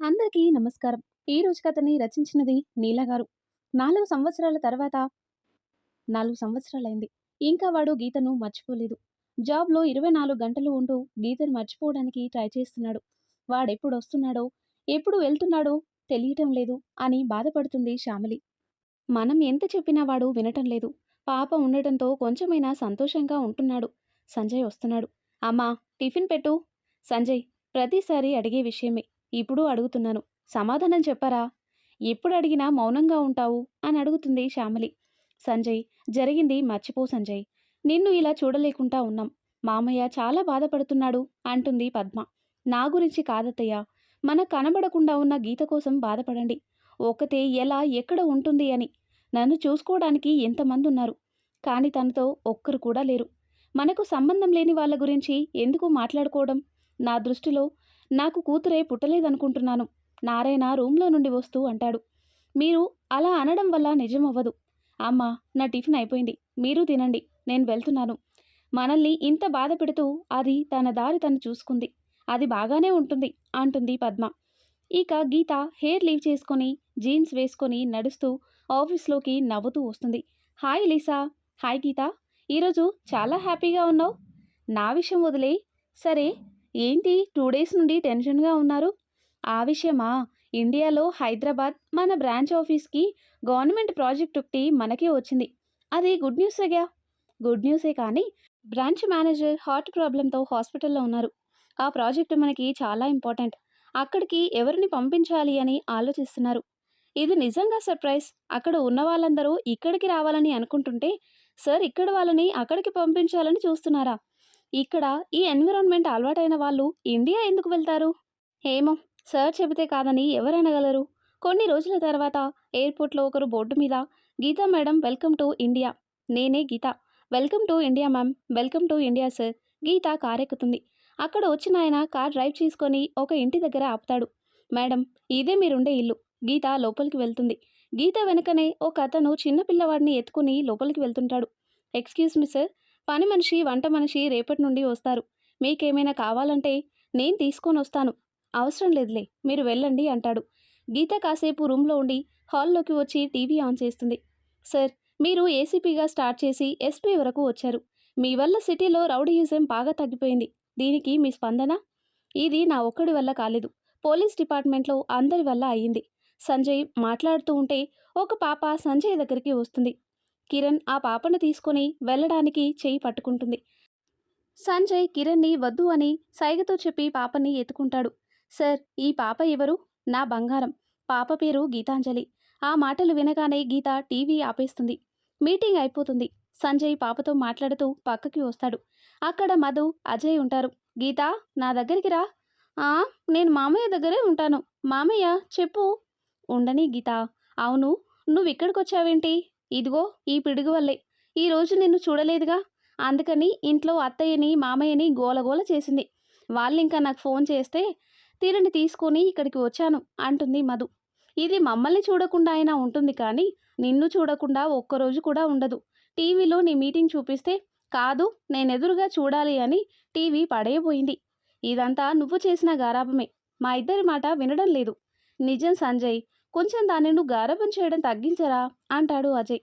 అందరికీ నమస్కారం. ఈ రోజు కథని రచించినది నీల గారు. నాలుగు సంవత్సరాల తర్వాత నాలుగు సంవత్సరాలైంది. ఇంకా వాడు గీతను మర్చిపోలేదు. జాబ్లో ఇరవై నాలుగు గంటలు ఉంటూ గీతను మర్చిపోవడానికి ట్రై చేస్తున్నాడు. వాడెప్పుడు వస్తున్నాడో ఎప్పుడు వెళ్తున్నాడో తెలియటం లేదు అని బాధపడుతుంది శ్యామలి. మనం ఎంత చెప్పినా వాడు వినటం లేదు. పాప ఉండటంతో కొంచెమైనా సంతోషంగా ఉంటున్నాడు. సంజయ్ వస్తున్నాడు. అమ్మా టిఫిన్ పెట్టు. సంజయ్ ప్రతిసారి అడిగే విషయమే. ఇప్పుడు అడుగుతున్నాను. సమాధానం చెప్పరా? ఎప్పుడు అడిగినా మౌనంగా ఉంటావు? అని అడుగుతుంది శ్యామలి. సంజయ్ జరిగింది మర్చిపో సంజయ్. నిన్ను ఇలా చూడలేకుండా ఉన్నాం. మామయ్య చాలా బాధపడుతున్నాడు అంటుంది పద్మ. నా గురించి కాదత్తయ్య. మన కనబడకుండా ఉన్న గీత కోసం బాధపడండి. ఒక్కతే ఎలా ఎక్కడ ఉంటుంది అని. నన్ను చూసుకోవడానికి ఎంతమంది ఉన్నారు? కానీ తనతో ఒక్కరు కూడా లేరు. మనకు సంబంధం లేని వాళ్ళ గురించి ఎందుకు మాట్లాడుకోవడం? నా దృష్టిలో నాకు కూతురే పుట్టలేదనుకుంటున్నాను. నారాయణ రూమ్లో నుండి వస్తూ అంటాడు. మీరు అలా అనడం వల్ల నిజమవ్వదు. అమ్మ నా టిఫిన్ అయిపోయింది. మీరు తినండి. నేను వెళ్తున్నాను. మనల్ని ఇంత బాధ పెడుతూ అది తన దారి తను చూసుకుంది. అది బాగానే ఉంటుంది అంటుంది పద్మ. ఇక గీత హెయిర్ లీవ్ చేసుకొని జీన్స్ వేసుకొని నడుస్తూ ఆఫీస్లోకి నవ్వుతూ వస్తుంది. Hi Lisa. హాయ్ గీత. ఈరోజు చాలా హ్యాపీగా ఉన్నావు. నా విషయం వదిలే సరే ఏంటి టూ డేస్ నుండి టెన్షన్గా ఉన్నారు? ఆ విషయమా? ఇండియాలో హైదరాబాద్ మన బ్రాంచ్ ఆఫీస్కి గవర్నమెంట్ ప్రాజెక్ట్ ఒకటి మనకే వచ్చింది. అది గుడ్ న్యూసేగా గుడ్ న్యూసే కానీ బ్రాంచ్ మేనేజర్ హార్ట్ ప్రాబ్లంతో హాస్పిటల్లో ఉన్నారు. ఆ ప్రాజెక్టు మనకి చాలా ఇంపార్టెంట్. అక్కడికి ఎవరిని పంపించాలి అని ఆలోచిస్తున్నారు. ఇది నిజంగా సర్ప్రైజ్. అక్కడ ఉన్న వాళ్ళందరూ ఇక్కడికి రావాలని అనుకుంటుంటే సార్ ఇక్కడ వాళ్ళని అక్కడికి పంపించాలని చూస్తున్నారా? ఇక్కడ ఈ ఎన్విరాన్మెంట్ అలవాటైన వాళ్ళు ఇండియా ఎందుకు వెళ్తారు? ఏమో సార్ చెబితే కాదని ఎవరనగలరు కొన్ని రోజుల తర్వాత ఎయిర్పోర్ట్లో ఒకరు బోర్డు మీద Geetha madam welcome to India. నేనే Geetha. Welcome to India ma'am. Welcome to India sir. Geetha car ఎక్కుతుంది అక్కడ వచ్చిన ఆయన కార్ డ్రైవ్ చేసుకొని ఒక ఇంటి దగ్గర ఆపుతాడు. మేడం ఇదే మీరుండే ఇల్లు. గీత లోపలికి వెళ్తుంది. గీత వెనుకనే ఒక అతను చిన్న పిల్లవాడిని ఎత్తుకుని లోపలికి వెళ్తుంటాడు. Excuse me sir. పని మనిషి వంట మనిషి రేపటి నుండి వస్తారు. మీకేమైనా కావాలంటే నేను తీసుకొని వస్తాను. అవసరం లేదులే మీరు వెళ్ళండి అంటాడు. గీత కాసేపు రూమ్లో ఉండి హాల్లోకి వచ్చి టీవీ ఆన్ చేస్తుంది. సార్ మీరు ఏసీపీగా స్టార్ట్ చేసి ఎస్పీ వరకు వచ్చారు. మీ వల్ల సిటీలో రౌడీయిజం బాగా తగ్గిపోయింది. దీనికి మీ స్పందన? ఇది నా ఒక్కడి వల్ల కాలేదు. పోలీస్ డిపార్ట్మెంట్లో అందరి వల్ల అయ్యింది. సంజయ్ మాట్లాడుతూ ఉంటే ఒక పాప సంజయ్ దగ్గరికి వస్తుంది. కిరణ్ ఆ పాపను తీసుకొని వెళ్ళడానికి చేయి పట్టుకుంటుంది. సంజయ్ కిరణ్ని వద్దు అని సైగతో చెప్పి పాపని ఎత్తుకుంటాడు. సార్ ఈ పాప ఎవరు? నా బంగారం. పాప పేరు గీతాంజలి. ఆ మాటలు వినగానే గీత టీవీ ఆపేస్తుంది. మీటింగ్ అయిపోతుంది. సంజయ్ పాపతో మాట్లాడుతూ పక్కకి వస్తాడు. అక్కడ మధు అజయ్ ఉంటారు. గీత నా దగ్గరికి రా. "ఆ, నేను మామయ్య దగ్గరే ఉంటాను. మామయ్య చెప్పు. ఉండని గీత. అవును నువ్వు ఇక్కడికి వచ్చావేంటి ఇదిగో ఈ పిడుగు వల్లే. ఈరోజు నిన్ను చూడలేదుగా? అందుకని ఇంట్లో అత్తయ్యని మామయ్యని గోలగోల చేసింది. వాళ్ళు ఇంకా నాకు ఫోన్ చేస్తే తీరని తీసుకొని ఇక్కడికి వచ్చాను అంటుంది మధు. ఇది మమ్మల్ని చూడకుండా అయినా ఉంటుంది కానీ నిన్ను చూడకుండా ఒక్కరోజు కూడా ఉండదు. టీవీలో నీ మీటింగ్ చూపిస్తే కాదు నేను ఎదురుగా చూడాలి అని టీవీ పడేయబోయింది. ఇదంతా నువ్వు చేసిన గారాభమే. మా ఇద్దరి మాట వినడం లేదు. నిజం సంజయ్ కొంచెం దాన్ని గారభం చేయడం తగ్గించరా? అంటాడు అజయ్.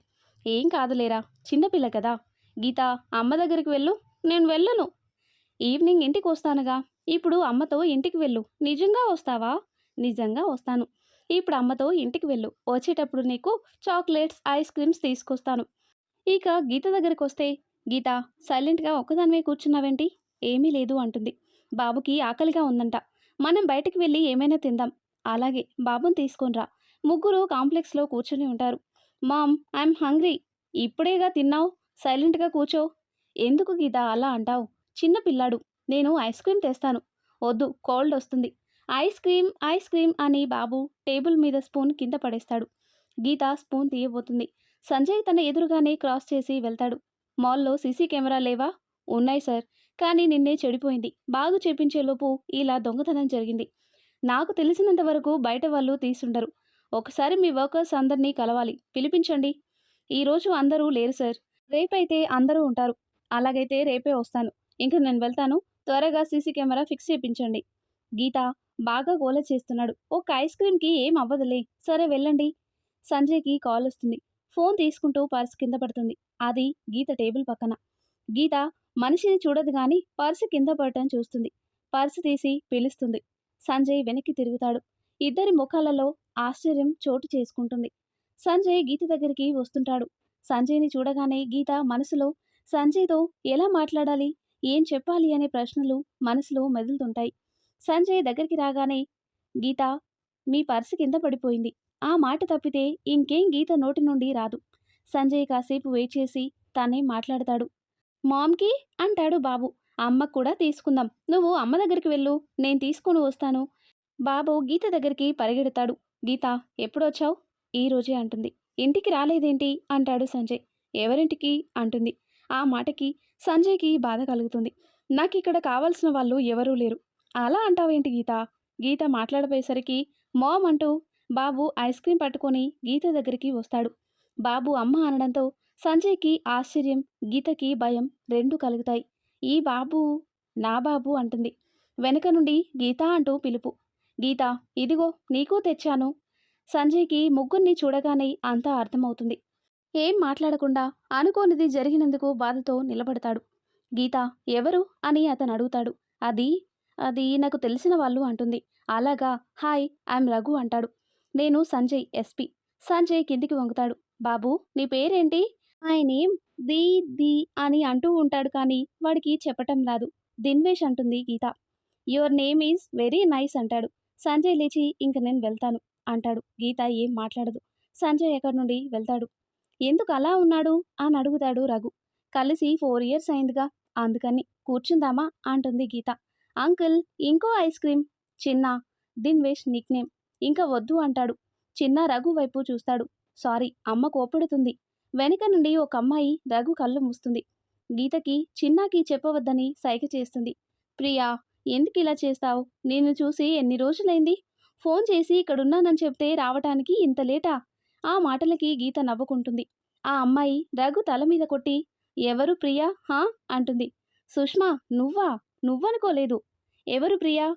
ఏం కాదులేరా చిన్నపిల్ల కదా. గీత అమ్మ దగ్గరికి వెళ్ళు నేను వెళ్ళను. ఈవినింగ్ ఇంటికి వస్తానుగా. ఇప్పుడు అమ్మతో ఇంటికి వెళ్ళు. నిజంగా వస్తావా? నిజంగా వస్తాను. ఇప్పుడు అమ్మతో ఇంటికి వెళ్ళు. వచ్చేటప్పుడు నీకు చాక్లెట్స్ ఐస్ క్రీమ్స్ తీసుకొస్తాను. ఇక గీత దగ్గరికి వస్తే గీత సైలెంట్గా ఒక్కదానివే కూర్చున్నావేంటి? ఏమీ లేదు అంటుంది. బాబుకి ఆకలిగా ఉందంట. మనం బయటికి వెళ్ళి ఏమైనా తిందాం. అలాగే బాబుని తీసుకొనిరా ముగ్గురు కాంప్లెక్స్లో కూర్చుని ఉంటారు. Mom I'm hungry. ఇప్పుడేగా తిన్నావు? సైలెంట్గా కూర్చో. ఎందుకు గీత అలా అంటావు? చిన్న పిల్లాడు. నేను ఐస్ క్రీమ్ తెస్తాను. వద్దు కోల్డ్ వస్తుంది. ఐస్ క్రీమ్ ఐస్ క్రీమ్ అని బాబు టేబుల్ మీద స్పూన్ కింద పడేస్తాడు. గీత స్పూన్ తీయబోతుంది. సంజయ్ తన ఎదురుగానే క్రాస్ చేసి వెళ్తాడు. మాల్లో సీసీ కెమెరా లేవా? ఉన్నాయి సార్. కానీ నిన్నే చెడిపోయింది. బాగు చేపించేలోపు ఇలా దొంగతనం జరిగింది. నాకు తెలిసినంత వరకు బయట వాళ్ళు తీసుండరు ఒకసారి మీ వర్కర్స్ అందరినీ కలవాలి. పిలిపించండి. ఈరోజు అందరూ లేరు సార్. రేపైతే అందరూ ఉంటారు. అలాగైతే రేపే వస్తాను. ఇంకా నేను వెళ్తాను. త్వరగా సీసీ కెమెరా ఫిక్స్ చేయించండి. గీత బాగా గోల చేస్తున్నాడు. ఒక ఐస్ క్రీమ్కి ఏం అవ్వదులే. సరే వెళ్ళండి. సంజయ్కి కాల్ వస్తుంది. ఫోన్ తీసుకుంటూ పర్స్ కింద పడుతుంది. అది గీత టేబుల్ పక్కన. గీత మనిషిని చూడదు కానీ పర్సు కింద పడటం చూస్తుంది. పర్సు తీసి పిలుస్తుంది. సంజయ్ వెనక్కి తిరుగుతాడు. ఇద్దరి ముఖాలలో ఆశ్చర్యం చోటు చేసుకుంటుంది. సంజయ్ గీత దగ్గరికి వస్తుంటాడు. సంజయ్ని చూడగానే గీత మనసులో సంజయ్తో ఎలా మాట్లాడాలి? ఏం చెప్పాలి అనే ప్రశ్నలు మనసులో మెదులుతుంటాయి. సంజయ్ దగ్గరికి రాగానే గీత మీ పర్సు కింద పడిపోయింది. ఆ మాట తప్పితే ఇంకేం గీత నోటి నుండి రాదు. సంజయ్ కాసేపు వెయిట్ చేసి తానే మాట్లాడతాడు. మామ్కి? అంటాడు బాబు. అమ్మకు కూడా తీసుకుందాం. నువ్వు అమ్మ దగ్గరికి వెళ్ళు. నేను తీసుకొని వస్తాను. బాబు గీత దగ్గరికి పరిగెడతాడు. గీత ఎప్పుడొచ్చావు? ఈ రోజే అంటుంది. ఇంటికి రాలేదేంటి? అంటాడు సంజయ్. ఎవరింటికి? అంటుంది. ఆ మాటకి సంజయ్కి బాధ కలుగుతుంది. నాకు ఇక్కడ కావాల్సిన వాళ్ళు ఎవరూ లేరు. అలా అంటావేంటి గీత? గీత మాట్లాడపోయేసరికి మామ్ అంటూ బాబు ఐస్ క్రీం పట్టుకొని గీత దగ్గరికి వస్తాడు. బాబు అమ్మ అనడంతో సంజయ్కి ఆశ్చర్యం గీతకి భయం రెండు కలుగుతాయి. ఈ బాబు నా బాబు అంటుంది. వెనక నుండి గీత అంటూ పిలుపు. గీత ఇదిగో నీకు తెచ్చాను. సంజయ్కి ముగ్గురిని చూడగానే అంతా అర్థమవుతుంది. ఏం మాట్లాడకుండా అనుకోనిది జరిగినందుకు బాధతో నిలబడతాడు. గీత ఎవరు? అని అతను అడుగుతాడు. అది అది నాకు తెలిసిన వాళ్ళు అంటుంది. అలాగా హాయ్ ఐఎమ్ రఘు అంటాడు. నేను సంజయ్ ఎస్పీ. సంజయ్ కిందికి వంగుతాడు. బాబు నీ పేరేంటి? ఆయనేం ది ది అని అంటూ ఉంటాడు కానీ వాడికి చెప్పటం రాదు. దిన్వేష్ అంటుంది Geetha. Your name is very nice అంటాడు. సంజయ్ లేచి ఇంక నేను వెళ్తాను అంటాడు. గీత ఏం మాట్లాడదు. సంజయ్ ఎక్కడి నుండి వెళ్తాడు? ఎందుకు అలా ఉన్నాడు? అని అడుగుతాడు రఘు. కలిసి ఫోర్ ఇయర్స్ అయిందిగా. అందుకని కూర్చుందామా? అంటుంది గీత. అంకుల్ ఇంకో ఐస్ క్రీమ్. చిన్న. Dinvesh nick name. ఇంకా వద్దు అంటాడు. చిన్న రఘు వైపు చూస్తాడు. సారీ అమ్మ కోపడుతుంది. వెనక నుండి ఒక అమ్మాయి రఘు కళ్ళు మూస్తుంది. గీతకి చిన్నాకి చెప్పవద్దని సైగ చేస్తుంది. ప్రియా ఎందుకు ఇలా చేస్తావు? నేను చూసి ఎన్ని రోజులైంది? ఫోన్ చేసి ఇక్కడున్నానని చెప్తే రావటానికి ఇంత లేటా? ఆ మాటలకి గీత నవ్వుకుంటుంది. ఆ అమ్మాయి రఘు తల మీద కొట్టి ఎవరు ప్రియా? హా? అంటుంది. సుష్మా నువ్వా? నువ్వనుకోలేదు. ఎవరు ప్రియా?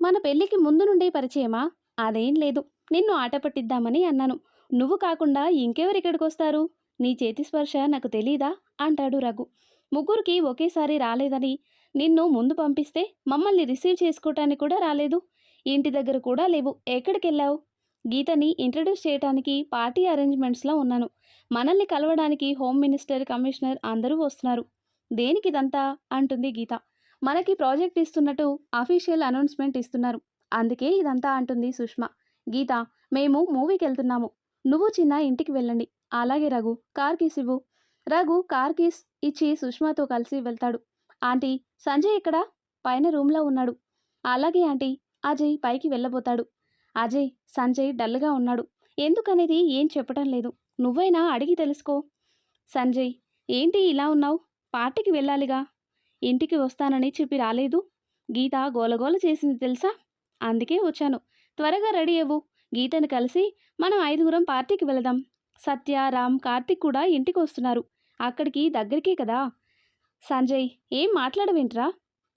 మన పెళ్ళికి ముందు నుండే పరిచయమా? అదేం లేదు. నిన్ను ఆట పట్టిద్దామని అన్నాను. నువ్వు కాకుండా ఇంకెవరిక్కడికి వస్తారు నీ చేతి స్పర్శ నాకు తెలీదా? అంటాడు రఘు. ముగ్గురికి ఒకేసారి రాలేదని నిన్ను ముందు పంపిస్తే మమ్మల్ని రిసీవ్ చేసుకోవటానికి కూడా రాలేదు. ఇంటి దగ్గర కూడా లేవు. ఎక్కడికి వెళ్ళావు గీతని ఇంట్రడ్యూస్ చేయడానికి పార్టీ అరేంజ్మెంట్స్లో ఉన్నాను. మనల్ని కలవడానికి హోమ్ మినిస్టర్ కమిషనర్ అందరూ వస్తున్నారు. దేనికి ఇదంతా? అంటుంది గీత. మనకి ప్రాజెక్ట్ ఇస్తున్నట్టు అఫీషియల్ అనౌన్స్మెంట్ ఇస్తున్నారు. అందుకే ఇదంతా అంటుంది సుష్మా. గీత మేము మూవీకి వెళ్తున్నాము నువ్వు చిన్న ఇంటికి వెళ్ళండి. అలాగే రఘు కార్ కీస్ ఇవ్వు. రఘు కార్ కీస్ ఇచ్చి సుష్మాతో కలిసి వెళ్తాడు. ఆంటీ సంజయ్ ఇక్కడ పైన రూమ్లో ఉన్నాడు. అలాగే ఆంటీ అజయ్ పైకి వెళ్ళబోతాడు. అజయ్ సంజయ్ డల్గా ఉన్నాడు. ఎందుకనేది ఏం చెప్పటం లేదు. నువ్వైనా అడిగి తెలుసుకో. సంజయ్ ఏంటి ఇలా ఉన్నావు? పార్టీకి వెళ్ళాలిగా? ఇంటికి వస్తానని చెప్పి రాలేదు? గీత గోలగోల చేసింది తెలుసా? అందుకే వచ్చాను. త్వరగా రెడీ అవ్వు. గీతను కలిసి మనం ఐదుగురం పార్టీకి వెళదాం. సత్య రామ్ కార్తిక్ కూడా ఇంటికి వస్తున్నారు. అక్కడికి దగ్గరికే కదా? సంజయ్ ఏం మాట్లాడవేంట్రా?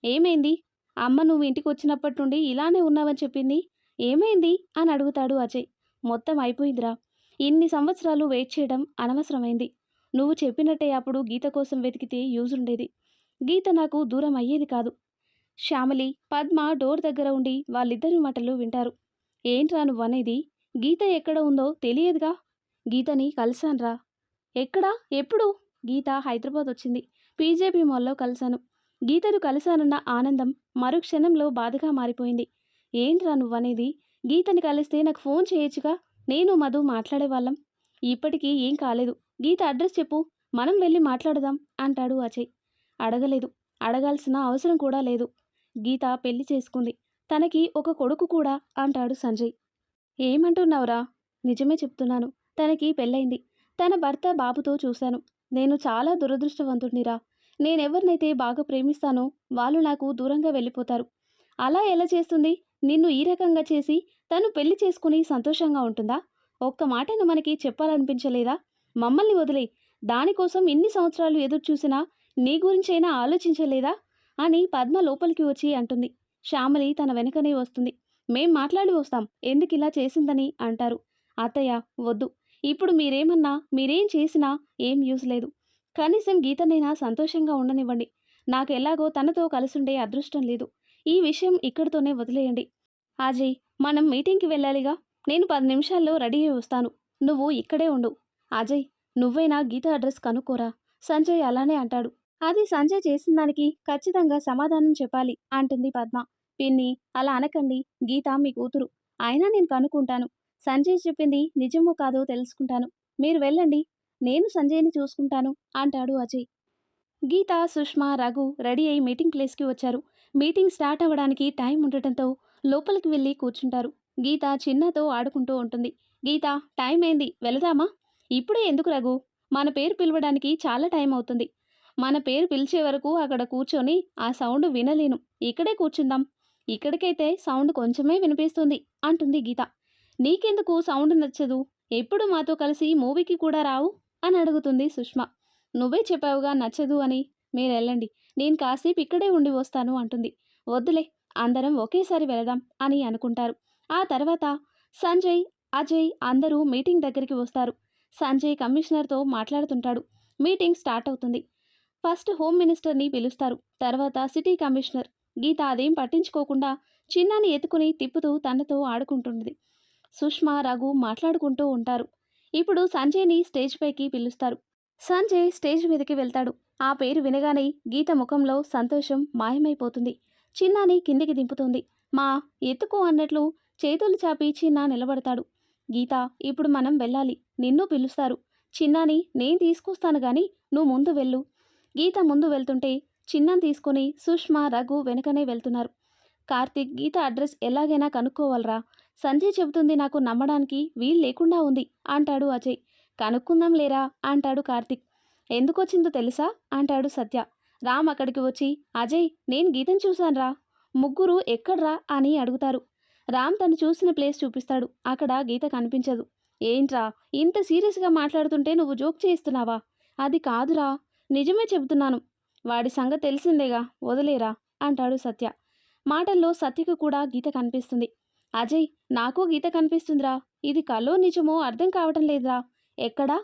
ఏమైంది? అమ్మ నువ్వు ఇంటికి వచ్చినప్పటి నుండి ఇలానే ఉన్నావని చెప్పింది? ఏమైంది? అని అడుగుతాడు అజయ్. మొత్తం అయిపోయిందిరా. ఇన్ని సంవత్సరాలు వెయిట్ చేయడం అనవసరమైంది. నువ్వు చెప్పినట్టే అప్పుడు గీత కోసం వెతికితే యూజ్ ఉండేది. గీత నాకు దూరం అయ్యేది కాదు. శ్యామలి పద్మ డోర్ దగ్గర ఉండి వాళ్ళిద్దరి మాటలు వింటారు. ఏంట్రా నువ్వనేది? గీత ఎక్కడ ఉందో తెలియదుగా? గీతని కలిశాన్రా. ఎక్కడా? ఎప్పుడు? గీత హైదరాబాద్ వచ్చింది. పీజేపీ మాల్లో కలిశాను. గీతను కలిశానన్న ఆనందం మరుక్షణంలో బాధగా మారిపోయింది. ఏంట్రా నువ్వనేది? గీతని కలిస్తే నాకు ఫోన్ చేయొచ్చుగా? నేను మధు మాట్లాడేవాళ్ళం. ఇప్పటికీ ఏం కాలేదు. గీత అడ్రస్ చెప్పు. మనం వెళ్ళి మాట్లాడదాం అంటాడు అజయ్. అడగలేదు. అడగాల్సిన అవసరం కూడా లేదు గీత పెళ్ళి చేసుకుంది. తనకి ఒక కొడుకు కూడా అంటాడు సంజయ్. ఏమంటున్నావురా? నిజమే చెప్తున్నాను. తనకి పెళ్ళైంది తన భర్త బాబుతో చూశాను. నేను చాలా దురదృష్టవంతుడినిరా. నేనెవరినైతే బాగా ప్రేమిస్తానో వాళ్ళు నాకు దూరంగా వెళ్ళిపోతారు. అలా ఎలా చేస్తుంది? నిన్ను ఈ రకంగా చేసి తను పెళ్ళి చేసుకుని సంతోషంగా ఉంటుందా? ఒక్క మాటను మనకి చెప్పాలనిపించలేదా? మమ్మల్ని వదిలే దానికోసం ఇన్ని సంవత్సరాలు ఎదురు చూసినా నీ గురించైనా ఆలోచించలేదా? అని పద్మ లోపలికి వచ్చి అంటుంది. శ్యామలి తన వెనకనే వస్తుంది. మేం మాట్లాడి వస్తాం. ఎందుకు ఇలా చేసిందని అంటారు. అత్తయ్య వద్దు. ఇప్పుడు మీరేమన్నా మీరేం చేసినా ఏం యూజ్ లేదు. కనీసం గీతనైనా సంతోషంగా ఉండనివ్వండి. నాకు ఎలాగో తనతో కలిసుండే అదృష్టం లేదు. ఈ విషయం ఇక్కడితోనే వదిలేయండి. అజయ్ మనం మీటింగ్కి వెళ్ళాలిగా. నేను పది నిమిషాల్లో రెడీ అయి వస్తాను. నువ్వు ఇక్కడే ఉండు. అజయ్ నువ్వైనా గీత అడ్రస్ కనుక్కోరా? సంజయ్ అలానే అంటాడు. అది సంజయ్ చేసిన దానికి ఖచ్చితంగా సమాధానం చెప్పాలి అంటుంది పద్మ. పిన్ని అలా అనకండి. గీత మీ కూతురు. అయినా నేను కనుక్కుంటాను. సంజయ్ చెప్పింది నిజమో కాదో తెలుసుకుంటాను. మీరు వెళ్ళండి. నేను సంజయ్ని చూసుకుంటాను అంటాడు అజయ్. గీత సుష్మా రఘు రెడీ అయి మీటింగ్ ప్లేస్కి వచ్చారు. మీటింగ్ స్టార్ట్ అవ్వడానికి టైం ఉండటంతో లోపలికి వెళ్ళి కూర్చుంటారు. గీత చిన్నతో ఆడుకుంటూ ఉంటుంది. గీత టైం అయింది వెళదామా? ఇప్పుడే ఎందుకు రఘు? మన పేరు పిలవడానికి చాలా టైం అవుతుంది. మన పేరు పిలిచే వరకు అక్కడ కూర్చొని ఆ సౌండ్ వినలేను. ఇక్కడే కూర్చుందాం. ఇక్కడికైతే సౌండ్ కొంచెమే వినిపిస్తుంది అంటుంది గీత. నీకెందుకు సౌండ్ నచ్చదు? ఎప్పుడు మాతో కలిసి మూవీకి కూడా రావు? అని అడుగుతుంది సుష్మా. నువ్వే చెప్పావుగా నచ్చదు అని. మీరు వెళ్ళండి. నేను కాసేపు ఇక్కడే ఉండి వస్తాను అంటుంది. వద్దులే అందరం ఒకేసారి వెళదాం అని అనుకుంటారు. ఆ తర్వాత సంజయ్ అజయ్ అందరూ మీటింగ్ దగ్గరికి వస్తారు. సంజయ్ కమిషనర్తో మాట్లాడుతుంటాడు. మీటింగ్ స్టార్ట్ అవుతుంది. ఫస్ట్ హోమ్ మినిస్టర్ని పిలుస్తారు. తర్వాత సిటీ కమిషనర్. గీత అదేం పట్టించుకోకుండా చిన్నాని ఎత్తుకుని తిప్పుతూ తనతో ఆడుకుంటుంది సుష్మా రఘు మాట్లాడుకుంటూ ఉంటారు. ఇప్పుడు సంజయ్ని స్టేజ్ పైకి పిలుస్తారు. సంజయ్ స్టేజ్ మీదకి వెళ్తాడు. ఆ పేరు వినగానే గీత ముఖంలో సంతోషం మాయమైపోతుంది. చిన్నాని కిందికి దింపుతుంది. మా ఎత్తుకో అన్నట్లు చేతులు చాపి చిన్న నిలబడతాడు. గీత ఇప్పుడు మనం వెళ్ళాలి. నిన్ను పిలుస్తారు. చిన్నాని నేను తీసుకొస్తాను గాని నువ్వు ముందు వెళ్ళు. గీత ముందు వెళ్తుంటే చిన్నాని తీసుకొని సుష్మా రఘు వెనకనే వెళ్తున్నారు. కార్తీక్ గీత అడ్రస్ ఎలాగైనా కనుక్కోవాలరా. సంజయ్ చెబుతుంది నాకు నమ్మడానికి వీలు లేకుండా ఉంది అంటాడు అజయ్. కనుక్కుందాం లేరా అంటాడు కార్తీక్. ఎందుకొచ్చిందో తెలుసా అంటాడు సత్య. రామ్ అక్కడికి వచ్చి అజయ్ నేను గీతను చూశానురా. ముగ్గురు ఎక్కడ్రా అని అడుగుతారు. రామ్ తను చూసిన ప్లేస్ చూపిస్తాడు. అక్కడ గీత కనిపించదు. ఏంట్రా ఇంత సీరియస్గా మాట్లాడుతుంటే నువ్వు జోక్ చేయిస్తున్నావా అది కాదురా నిజమే చెబుతున్నాను. వాడి సంగతి తెలిసిందేగా వదిలేరా అంటాడు సత్య. మాటల్లో సత్యకు కూడా గీత కనిపిస్తుంది. అజయ్ నాకు గీత కనిపిస్తుందిరా. ఇది కలో నిజమో అర్థం కావటం లేదురా. ఎక్కడా?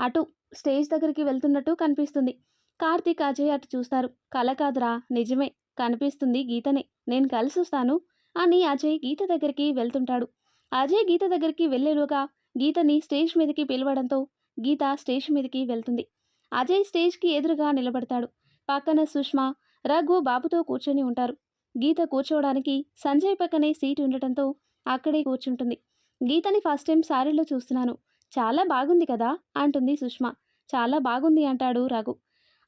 అటు స్టేజ్ దగ్గరికి వెళ్తున్నట్టు కనిపిస్తుంది. కార్తీక్ అజయ్ అటు చూస్తారు. కల కాదురా నిజమే కనిపిస్తుంది గీతనే. నేను కలిసి వస్తాను అని అజయ్ గీత దగ్గరికి వెళ్తుంటాడు. అజయ్ గీత దగ్గరికి వెళ్ళేలోగా గీతని స్టేజ్ మీదకి పిలవడంతో గీత స్టేజ్ మీదకి వెళ్తుంది. అజయ్ స్టేజ్కి ఎదురుగా నిలబడతాడు. పక్కన సుష్మా రఘు బాబుతో కూర్చొని ఉంటారు. గీత కూర్చోవడానికి సంజయ్ పక్కనే సీట్ ఉండటంతో అక్కడే కూర్చుంటుంది. గీతని ఫస్ట్ టైం శారీలో చూస్తున్నాను. చాలా బాగుంది కదా? అంటుంది సుష్మా. చాలా బాగుంది అంటాడు రఘు.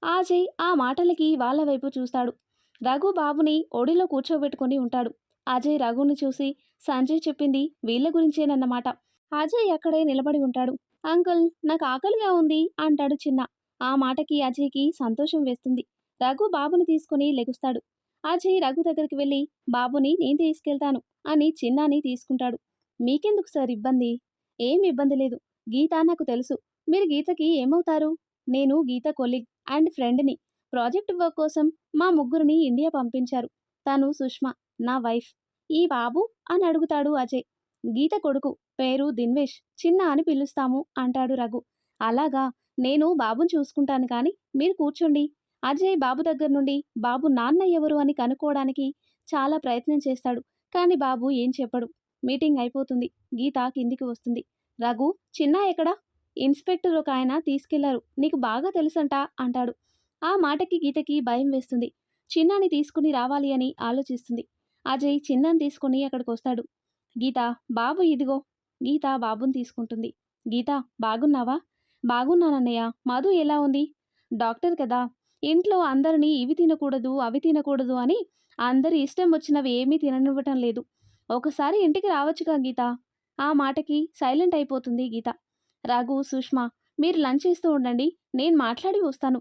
అజయ్ ఆ మాటలకి వాళ్ళ వైపు చూస్తాడు. రఘు బాబుని ఒడిలో కూర్చోబెట్టుకొని ఉంటాడు. అజయ్ రఘుని చూసి సంజయ్ చెప్పింది వీళ్ళ గురించేనన్నమాట. అజయ్ అక్కడే నిలబడి ఉంటాడు. అంకుల్ నాకు ఆకలిగా ఉంది అంటాడు చిన్న. ఆ మాటకి అజయ్కి సంతోషం వేస్తుంది. రఘు బాబుని తీసుకుని లెగుస్తాడు. అజయ్ రఘు దగ్గరికి వెళ్ళి బాబుని నేను తీసుకెళ్తాను అని చిన్నాని తీసుకుంటాడు. మీకెందుకు సార్ ఇబ్బంది? ఏం ఇబ్బంది లేదు. గీత నాకు తెలుసు. మీరు గీతకి ఏమవుతారు? నేను గీత కొలీగ్ అండ్ ఫ్రెండ్ని. ప్రాజెక్ట్ వర్క్ కోసం మా ముగ్గురిని ఇండియా పంపించారు. తను సుష్మా నా వైఫ్. ఈ బాబు అని అడుగుతాడు అజయ్. గీత కొడుకు పేరు దిన్వేష్. చిన్న అని పిలుస్తాము అంటాడు రఘు. అలాగా నేను బాబుని చూసుకుంటాను కానీ మీరు కూర్చోండి. అజయ్ బాబు దగ్గర నుండి బాబు నాన్న ఎవరు అని కనుక్కోవడానికి చాలా ప్రయత్నం చేస్తాడు కానీ బాబు ఏం చెప్పడు. మీటింగ్ అయిపోతుంది. గీత కిందికి వస్తుంది. రఘు చిన్న ఎక్కడా? ఇన్స్పెక్టర్ ఒక ఆయన తీసుకెళ్ళారు. నీకు బాగా తెలుసంట అంటాడు. ఆ మాటకి గీతకి భయం వేస్తుంది. చిన్నాని తీసుకుని రావాలి అని ఆలోచిస్తుంది. అజయ్ చిన్నాని తీసుకుని అక్కడికి వస్తాడు గీత బాబు ఇదిగో. గీత బాబుని తీసుకుంటుంది. గీత బాగున్నావా? బాగున్నానన్నయ్య. మధు ఎలా ఉంది? డాక్టర్ కదా. ఇంట్లో అందరినీ ఇవి తినకూడదు అవి తినకూడదు అని అందరి ఇష్టం వచ్చినవి ఏమీ తిననివ్వటం లేదు. ఒకసారి ఇంటికి రావచ్చుగా గీత? ఆ మాటకి సైలెంట్ అయిపోతుంది గీత. రఘు సుష్మా మీరు లంచ్ చేస్తూ ఉండండి నేను మాట్లాడి వస్తాను.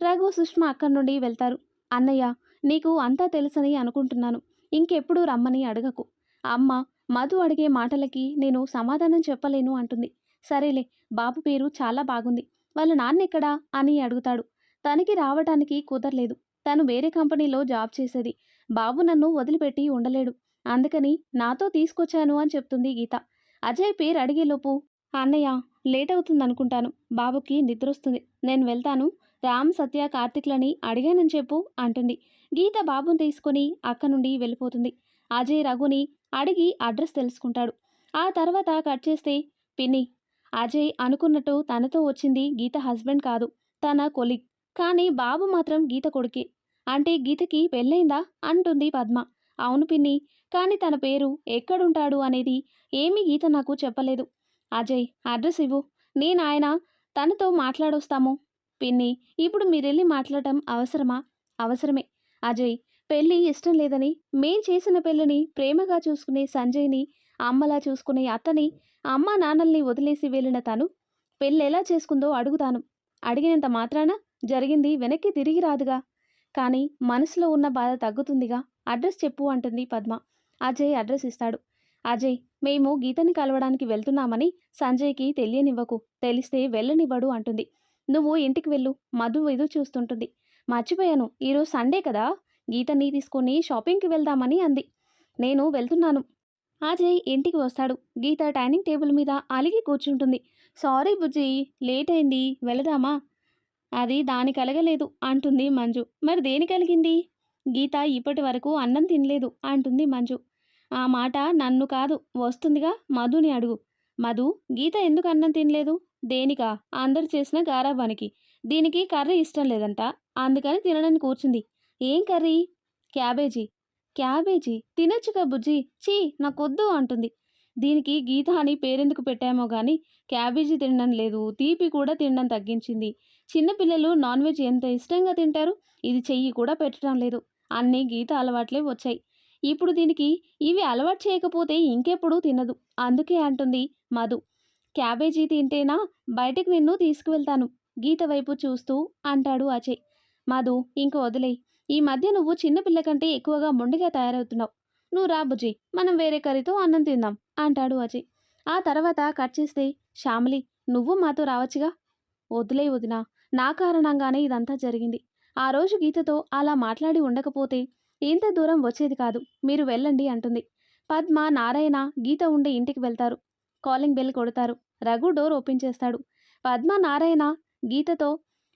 రఘు సుష్మా అక్కడి నుండి వెళ్తారు. అన్నయ్య నీకు అంతా తెలుసని అనుకుంటున్నాను. ఇంకెప్పుడు రమ్మని అడగకు. అమ్మ మధు అడిగే మాటలకి నేను సమాధానం చెప్పలేను అంటుంది. సరేలే బాబు పేరు చాలా బాగుంది. వాళ్ళ నాన్నెక్కడా అని అడుగుతాడు. తనకి రావటానికి కుదరలేదు. తను వేరే కంపెనీలో జాబ్ చేసేది. బాబు నన్ను వదిలిపెట్టి ఉండలేడు. అందుకని నాతో తీసుకొచ్చాను అని చెప్తుంది గీత. అజయ్ పేరు అడిగేలోపు అన్నయ్య లేట్ అవుతుంది అనుకుంటాను బాబుకి నిద్రొస్తుంది. నేను వెళ్తాను. రామ్ సత్య కార్తిక్లని అడిగానని చెప్పు అంటుంది. గీత బాబుని తీసుకొని అక్క నుండి వెళ్ళిపోతుంది. అజయ్ రఘుని అడిగి అడ్రస్ తెలుసుకుంటాడు. ఆ తర్వాత కట్ చేస్తే పిన్ని అజయ్ అనుకున్నట్టు తనతో వచ్చింది గీత హస్బెండ్ కాదు. తన కొలిగ్. కానీ బాబు మాత్రం గీత కొడుకే. అంటే గీతకి పెళ్ళైందా? అంటుంది పద్మ. అవును పిన్ని కానీ తన పేరు ఎక్కడుంటాడు అనేది ఏమీ గీత నాకు చెప్పలేదు. అజయ్ అడ్రస్ ఇవ్వు. నేను ఆయన తనతో మాట్లాడొస్తాము. పిన్ని ఇప్పుడు మీరెళ్ళి మాట్లాడటం అవసరమా? అవసరమే. అజయ్ పెళ్ళి ఇష్టం లేదని మేం చేసిన పెళ్ళిని ప్రేమగా చూసుకునే సంజయ్ని అమ్మలా చూసుకునే అత్తని అమ్మ నాన్నల్ని వదిలేసి వెళ్ళిన తను పెళ్ళి ఎలా చేసుకుందో అడుగుతాను. అడిగినంత మాత్రాన జరిగింది వెనక్కి తిరిగి రాదుగా. కానీ మనసులో ఉన్న బాధ తగ్గుతుందిగా. అడ్రస్ చెప్పు అంటుంది పద్మ. అజయ్ అడ్రస్ ఇస్తాడు. అజయ్ మేము గీతని కలవడానికి వెళ్తున్నామని సంజయ్కి తెలియనివ్వకు. తెలిస్తే వెళ్ళనివ్వడు అంటుంది. నువ్వు ఇంటికి వెళ్ళు. మధు ఎదురు చూస్తుంటుంది. మర్చిపోయాను. ఈరోజు సండే కదా. గీతని తీసుకొని షాపింగ్కి వెళ్దామని అంది. నేను వెళ్తున్నాను. అజయ్ ఇంటికి వస్తాడు. గీత డైనింగ్ టేబుల్ మీద అలిగి కూర్చుంటుంది. సారీ బుజ్జి లేట్ అయింది. వెళదామా? అది దాని కలగలేదు అంటుంది మంజు. మరి దేని కలిగింది? గీత ఇప్పటి వరకు అన్నం తినలేదు అంటుంది మంజు. ఆ మాట నన్ను కాదు వస్తుందిగా మధుని అడుగు. మధు గీత ఎందుకు అన్నం తినలేదు? దేనికా? అందరు చేసిన గారాబానికి దీనికి కర్రీ ఇష్టం లేదంట అందుకని తినడానికి కూర్చుంది. ఏం కర్రీ? క్యాబేజీ. క్యాబేజీ? తినొచ్చుగా బుజ్జి. చీ నాకొద్దు అంటుంది. దీనికి గీత అని పేరెందుకు పెట్టామో కానీ క్యాబేజీ తినడం లేదు తీపి కూడా తినడం తగ్గించింది. చిన్నపిల్లలు నాన్ వెజ్ ఎంత ఇష్టంగా తింటారు? ఇది చెయ్యి కూడా పెట్టడం లేదు. అన్నీ గీత అలవాట్లే వచ్చాయి. ఇప్పుడు దీనికి ఇవి అలవాటు చేయకపోతే ఇంకెప్పుడు తినదు. అందుకే అంటుంది మధు. క్యాబేజీ తింటేనా? బయటికి నిన్ను తీసుకువెళ్తాను. గీత వైపు చూస్తూ అంటాడు అజయ్. మధు ఇంక వదిలేయ్. ఈ మధ్య నువ్వు చిన్నపిల్ల కంటే ఎక్కువగా మొండిగా తయారవుతున్నావు. నువ్వు రా బుజ్జి మనం వేరే కర్రీతో అన్నం తిందాం అంటాడు అజయ్. ఆ తర్వాత కట్ చేస్తే శ్యామలి నువ్వు మాతో రావచ్చుగా? వదిలే వదినా నా కారణంగానే ఇదంతా జరిగింది. ఆ రోజు గీతతో అలా మాట్లాడి ఉండకపోతే ఇంత దూరం వచ్చేది కాదు. మీరు వెళ్ళండి అంటుంది. పద్మ నారాయణ గీత ఉండే ఇంటికి వెళ్తారు. కాలింగ్ బెల్ కొడతారు. రఘు డోర్ ఓపెన్ చేస్తాడు. పద్మ నారాయణ గీతతో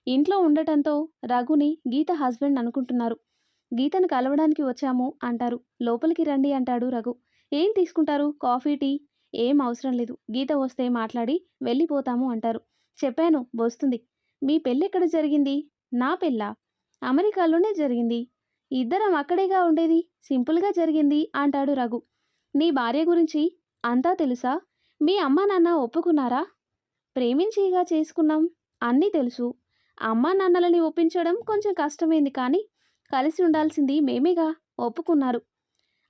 ఇంట్లో ఉండటంతో రఘుని గీత హస్బెండ్ అనుకుంటున్నారు. గీతను కలవడానికి వచ్చాము అంటారు. లోపలికి రండి అంటాడు రఘు. ఏం తీసుకుంటారు? Coffee tea? ఏం అవసరం లేదు. గీత వస్తే మాట్లాడి వెళ్ళిపోతాము అంటారు. చెప్పాను వస్తుంది. మీ పెళ్ళెక్కడ జరిగింది? నా పెళ్ళ? అమెరికాలోనే జరిగింది. ఇద్దరం అక్కడేగా ఉండేది? సింపుల్గా జరిగింది అంటాడు రఘు. నీ భార్య గురించి అంతా తెలుసా? మీ అమ్మ నాన్న ఒప్పుకున్నారా? ప్రేమించిగా చేసుకున్నాం. అన్నీ తెలుసు. అమ్మా నాన్నలని ఒప్పించడం కొంచెం కష్టమైంది కానీ కలిసి ఉండాల్సింది మేమేగా ఒప్పుకున్నారు.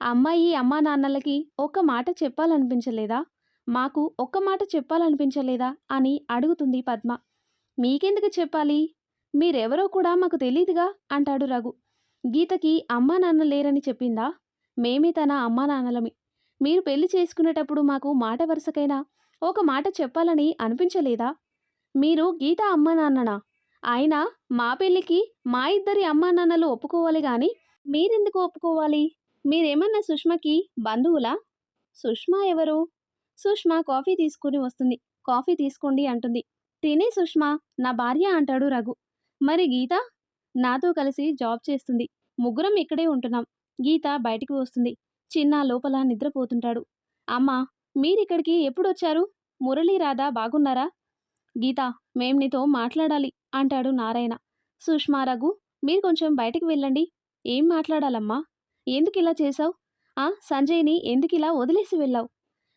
అమ్మాయి అమ్మా నాన్నలకి ఒక్క మాట చెప్పాలనిపించలేదా? మాకు ఒక్క మాట చెప్పాలనిపించలేదా? అని అడుగుతుంది పద్మ. మీకెందుకు చెప్పాలి? మీరెవరో కూడా మాకు తెలీదుగా అంటాడు రఘు. గీతకి అమ్మా నాన్న లేరని చెప్పిందా? మేమే తన అమ్మా నాన్నలమి. మీరు పెళ్ళి చేసుకునేటప్పుడు మాకు మాట వరుసకైనా ఒక మాట చెప్పాలని అనిపించలేదా? మీరు గీత అమ్మా నాన్ననా? అయినా మా పెళ్ళికి మా ఇద్దరి అమ్మా నాన్నలు ఒప్పుకోవాలి గాని మీరెందుకు ఒప్పుకోవాలి? మీరేమన్నా సుష్మకి బంధువులా? సుష్మా ఎవరు? సుష్మా కాఫీ తీసుకుని వస్తుంది. కాఫీ తీసుకోండి అంటుంది. తినే సుష్మా నా భార్య అంటాడు రఘు. మరి గీత? నాతో కలిసి జాబ్ చేస్తుంది. ముగ్గురం ఇక్కడే ఉంటున్నాం. గీత బయటికి వస్తుంది. చిన్న లోపల నిద్రపోతుంటాడు. అమ్మా మీరిక్కడికి ఎప్పుడొచ్చారు? మురళీ రాధా బాగున్నారా? గీత మేం నీతో మాట్లాడాలి అంటాడు నారాయణ. సుష్మా రఘు మీరు కొంచెం బయటికి వెళ్ళండి. ఏం మాట్లాడాలమ్మా? ఎందుకు ఇలా చేశావు? ఆ సంజయ్ని ఎందుకు ఇలా వదిలేసి వెళ్ళావు?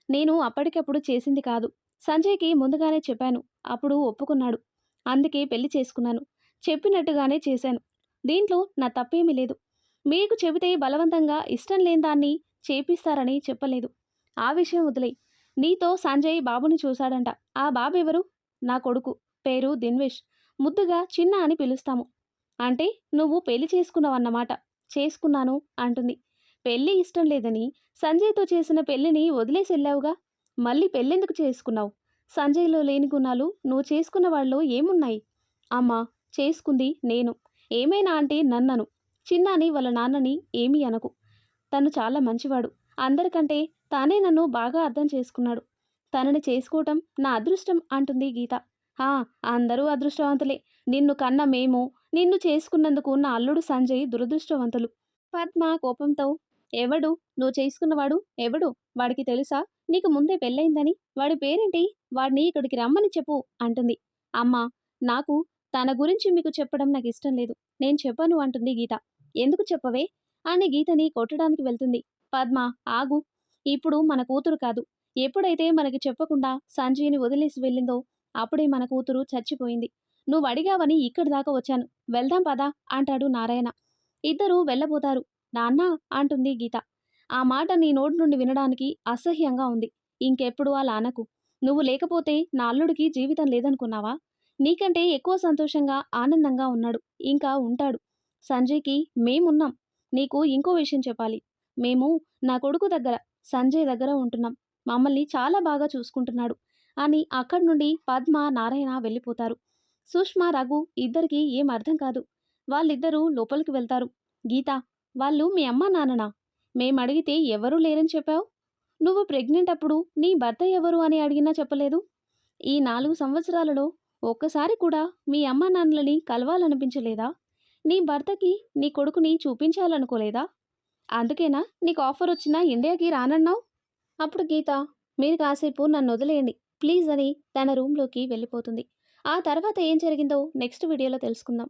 నేను అప్పటికప్పుడు చేసింది కాదు. సంజయ్కి ముందుగానే చెప్పాను. అప్పుడు ఒప్పుకున్నాడు. అందుకే పెళ్ళి చేసుకున్నాను. చెప్పినట్టుగానే చేశాను. దీంట్లో నా తప్పేమీ లేదు. మీకు చెబితే బలవంతంగా ఇష్టం లేని దాన్ని చేపిస్తారని చెప్పలేదు. ఆ విషయం వదిలే నీతో సంజయ్ బాబుని చూశాడంట. ఆ బాబు ఎవరు? నా కొడుకు. పేరు దిన్వేష్. ముద్దుగా చిన్న అని పిలుస్తాము. అంటే నువ్వు పెళ్ళి చేసుకున్నావన్నమాట. చేసుకున్నాను అంటుంది. పెళ్ళి ఇష్టం లేదని సంజయ్తో చేసిన పెళ్ళిని వదిలేసి వెళ్ళావుగా? మళ్ళీ పెళ్ళెందుకు చేసుకున్నావు? సంజయ్లో లేని గుణాలు నువ్వు చేసుకున్న వాళ్ళు ఏమున్నాయి? అమ్మా చేసుకుంది నేను. ఏమైనా అంటే నన్నను. చిన్నాని వాళ్ళ నాన్నని ఏమీ అనకు. తను చాలా మంచివాడు. అందరికంటే తానే నన్ను బాగా అర్థం చేసుకున్నాడు. తనని చేసుకోవటం నా అదృష్టం అంటుంది గీత. ఆ అందరూ అదృష్టవంతులే. నిన్ను కన్న మేము నిన్ను చేసుకున్నందుకు నా అల్లుడు సంజయ్ దురదృష్టవంతులు. పద్మ కోపంతో ఎవడు? నువ్వు చేసుకున్నవాడు ఎవడు? వాడికి తెలుసా? నీకు ముందే పెళ్ళయిందని? వాడి పేరేంటి? వాడిని ఇక్కడికి రమ్మని చెప్పు అంటుంది. అమ్మా నాకు తన గురించి మీకు చెప్పడం నాకు ఇష్టం లేదు. నేను చెప్పను అంటుంది గీత. ఎందుకు చెప్పవే? అని గీతని కొట్టడానికి వెళ్తుంది. పద్మ ఆగు. ఇప్పుడు మన కూతురు కాదు. ఎప్పుడైతే మనకి చెప్పకుండా సంజయ్ని వదిలేసి వెళ్ళిందో అప్పుడే మన కూతురు చచ్చిపోయింది. నువ్వు అడిగావని ఇక్కడి దాకా వచ్చాను. వెళ్దాం పదా అంటాడు నారాయణ. ఇద్దరూ వెళ్ళబోతారు. నాన్న అంటుంది గీత. ఆ మాట నీ నోటి నుండి వినడానికి అసహ్యంగా ఉంది. ఇంకెప్పుడు అలా అనకు. నువ్వు లేకపోతే నా అల్లుడికి జీవితం లేదనుకున్నావా? నీకంటే ఎక్కువ సంతోషంగా ఆనందంగా ఉన్నాడు. ఇంకా ఉంటాడు. సంజయ్కి మేమున్నాం. నీకు ఇంకో విషయం చెప్పాలి. మేము నా కొడుకు దగ్గర సంజయ్ దగ్గర ఉంటున్నాం. మమ్మల్ని చాలా బాగా చూసుకుంటున్నాడు అని అక్కడి నుండి పద్మ నారాయణ వెళ్ళిపోతారు. సుష్మా రఘు ఇద్దరికీ ఏం అర్థం కాదు. వాళ్ళిద్దరూ లోపలికి వెళ్తారు. గీత వాళ్ళు మీ అమ్మ నాన్ననా? మేమడిగితే ఎవరూ లేరని చెప్పావు? నువ్వు ప్రెగ్నెంట్ అప్పుడు నీ భర్త ఎవరు అని అడిగినా చెప్పలేదు. ఈ నాలుగు సంవత్సరాలలో ఒక్కసారి కూడా మీ అమ్మ నాన్నలని కలవాలనిపించలేదా? నీ భర్తకి నీ కొడుకుని చూపించాలనుకోలేదా? అందుకేనా నీకు ఆఫర్ వచ్చినా ఇండియాకి రానన్నావు? అప్పుడు గీత మీరు కాసేపు నన్ను వదిలేయండి. ప్లీజ్ అని తన రూమ్లోకి వెళ్ళిపోతుంది. ఆ తర్వాత ఏం జరిగిందో నెక్స్ట్ వీడియోలో తెలుసుకుందాం.